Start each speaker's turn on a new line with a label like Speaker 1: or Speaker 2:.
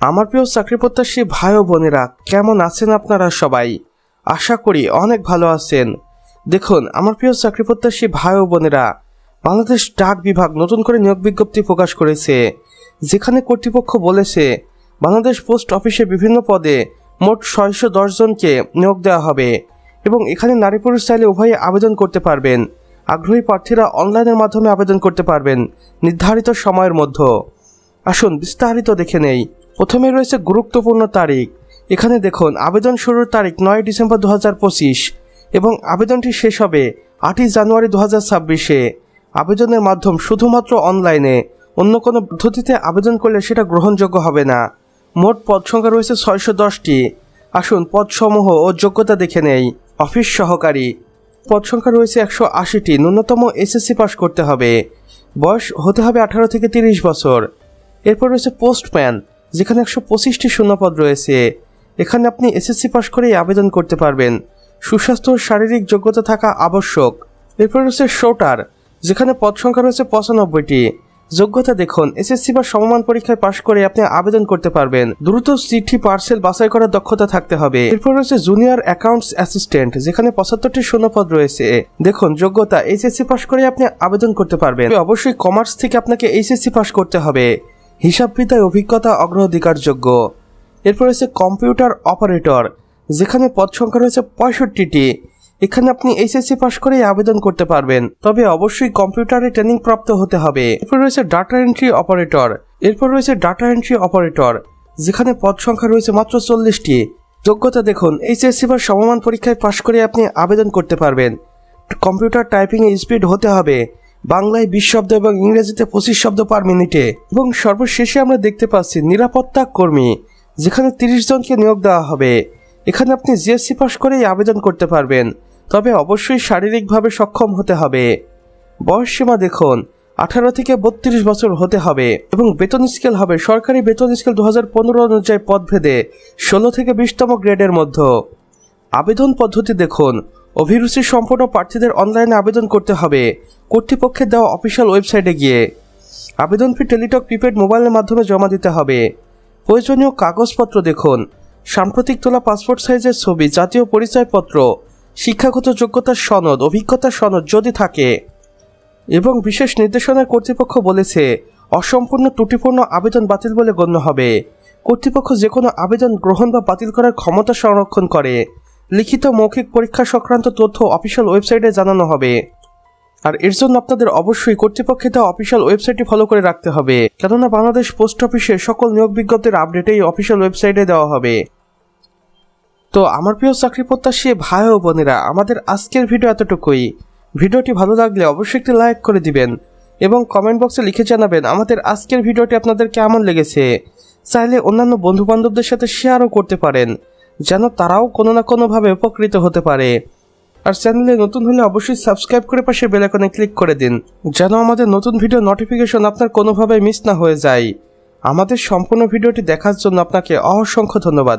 Speaker 1: আমার প্রিয় চাকরি প্রত্যাশী ভাই ও বোনেরা, কেমন আছেন আপনারা সবাই? আশা করি অনেক ভালো আছেন। দেখুন, আমার প্রিয় চাকরি প্রত্যাশী ভাই ও বোনেরা, বাংলাদেশ ডাক বিভাগ নতুন করে নিয়োগ বিজ্ঞপ্তি প্রকাশ করেছে, যেখানে কর্তৃপক্ষ বলেছে, বাংলাদেশ পোস্ট অফিসে বিভিন্ন পদে মোট ছয়শো দশ জনকে নিয়োগ দেওয়া হবে এবং এখানে নারী পুরুষ চাইলে উভয়ে আবেদন করতে পারবেন। আগ্রহী প্রার্থীরা অনলাইনের মাধ্যমে আবেদন করতে পারবেন, নির্ধারিত সময়ের মধ্যে। আসুন বিস্তারিত দেখে নেই। প্রথমে রয়েছে গুরুত্বপূর্ণ তারিখ। এখানে দেখুন, আবেদন শুরুর তারিখ নয় ডিসেম্বর দু হাজার পঁচিশ এবং আবেদনটি শেষ হবে আটই জানুয়ারি দু ছাব্বিশে। আবেদনের মাধ্যম শুধুমাত্র অনলাইনে, অন্য কোনো পদ্ধতিতে আবেদন করলে সেটা গ্রহণযোগ্য হবে না। মোট পদ সংখ্যা রয়েছে ছয়শো দশটি। আসুন, পদসমূহ ও যোগ্যতা দেখে নেই। অফিস সহকারী। পদ সংখ্যা রয়েছে একশো আশিটি। ন্যূনতম এসএসসি পাস করতে হবে। বয়স হতে হবে আঠারো থেকে তিরিশ বছর। এরপর রয়েছে পোস্টম্যান। যেখানে একশো পঁচিশটি শূন্যপদ রয়েছে, এখানে আপনি এসএসসি পাস করেই আবেদন করতে পারবেন। সুস্বাস্থ্য, শারীরিক যোগ্যতা থাকা আবশ্যক। এরপর রয়েছে শোটার যেখানে পদ সংখ্যা রয়েছে পঁচানব্বইটি। যোগ্যতা দেখুন, এসএসসি বা সমমান পরীক্ষায় পাশ করে আপনি আবেদন করতে পারবেন। দ্রুত চিঠি, পার্সেল বাছাই করার দক্ষতা থাকতে হবে। এরপর রয়েছে জুনিয়র অ্যাকাউন্টস অ্যাসিস্ট্যান্ট, যেখানে পঁচাত্তরটি শূন্যপদ রয়েছে। দেখুন, যোগ্যতা, এইচএসসি পাশ করে আপনি আবেদন করতে পারবেন। অবশ্যই কমার্স থেকে আপনাকে এইচএসসি পাশ করতে হবে। হিসাববিদ্যায় অভিজ্ঞতা অগ্রাধিকারযোগ্য। এরপর রয়েছে কম্পিউটার অপারেটর, যেখানে পদ সংখ্যা রয়েছে পঁয়ষট্টিটি। এখানে আপনি এইচএসসি পাস করেই আবেদন করতে পারবেন, তবে অবশ্যই কম্পিউটারে ট্রেনিং প্রাপ্ত হতে হবে। এরপর রয়েছে ডাটা এন্ট্রি অপারেটর, এরপর রয়েছে ডাটা এন্ট্রি অপারেটর, যেখানে পদ সংখ্যা রয়েছে মাত্র চল্লিশটি। যোগ্যতা দেখুন, এইচএসসি বা সমমান পরীক্ষায় পাশ করে আপনি আবেদন করতে পারবেন। কম্পিউটার টাইপিং স্পিড হতে হবে। বাংলায় বিশ শব্দ এবং ইংরেজিতে পঁচিশ শব্দ পার মিনিটে। এবং সর্বশেষে আমরা দেখতে পাচ্ছি নিরাপত্তা কর্মী, যেখানে তিরিশ জনকে নিয়োগ দেওয়া হবে। এখানে আপনি জিএসসি পাস করেই আবেদন করতে পারবেন, তবে অবশ্যই শারীরিকভাবে সক্ষম হতে হবে। বয়স সীমা দেখুন, আঠারো থেকে বত্রিশ বছর হতে হবে, এবং বেতন স্কেল হবে সরকারি বেতন স্কেল দু হাজার পনেরো অনুযায়ী পদভেদে ষোলো থেকে বিশতম গ্রেডের মধ্যে। আবেদন পদ্ধতি দেখুন অভিরুচি সম্পন্ন প্রার্থীদের অনলাইনে আবেদন করতে হবে। কর্তৃপক্ষের দেওয়া অফিসিয়াল ওয়েবসাইটে গিয়ে আবেদন ফি টেলিটক প্রিপেড মোবাইলের মাধ্যমে জমা দিতে হবে। প্রয়োজনীয় কাগজপত্র দেখুন। সাম্প্রতিক তোলা পাসপোর্ট সাইজের ছবি, জাতীয় পরিচয়পত্র, শিক্ষাগত যোগ্যতার সনদ, অভিজ্ঞতার সনদ যদি থাকে। এবং বিশেষ নির্দেশনার কর্তৃপক্ষ বলেছে, অসম্পূর্ণ, ত্রুটিপূর্ণ আবেদন বাতিল বলে গণ্য হবে। কর্তৃপক্ষ যে কোনো আবেদন গ্রহণ বা বাতিল করার ক্ষমতা সংরক্ষণ করে। লিখিত মৌখিক পরীক্ষা সংক্রান্ত তথ্য অফিসিয়াল ওয়েবসাইটে জানানো হবে। আর এর জন্য আপনাদের অবশ্যই কর্তৃপক্ষের দেওয়া অফিসিয়াল ওয়েবসাইটটি ফলো করে রাখতে হবে। কেননা বাংলাদেশ পোস্ট অফিসে সকল নিয়োগ বিজ্ঞপ্তির আপডেট এই অফিসিয়াল ওয়েবসাইটে দেওয়া হবে। তো আমার প্রিয় চাকরি প্রত্যাশী ভাই ও বোনেরা, আমাদের আজকের ভিডিও এতটুকুই। ভিডিওটি ভালো লাগলে অবশ্যই একটি লাইক করে দিবেন এবং কমেন্ট বক্সে লিখে জানাবেন আমাদের আজকের ভিডিওটি আপনাদের কেমন লেগেছে। চাইলে অন্যান্য বন্ধু বান্ধবদের সাথে শেয়ারও করতে পারেন। যেন তারাও কোনো না কোনোভাবে উপকৃত হতে পারে। আর চ্যানেলে নতুন হলে অবশ্যই সাবস্ক্রাইব করে পাশে বেলাকনে ক্লিক করে দিন, যেন আমাদের নতুন ভিডিও নোটিফিকেশন আপনার কোনোভাবে মিস না হয়ে যায়। আমাদের সম্পূর্ণ ভিডিওটি দেখার জন্য আপনাকে অসংখ্য ধন্যবাদ।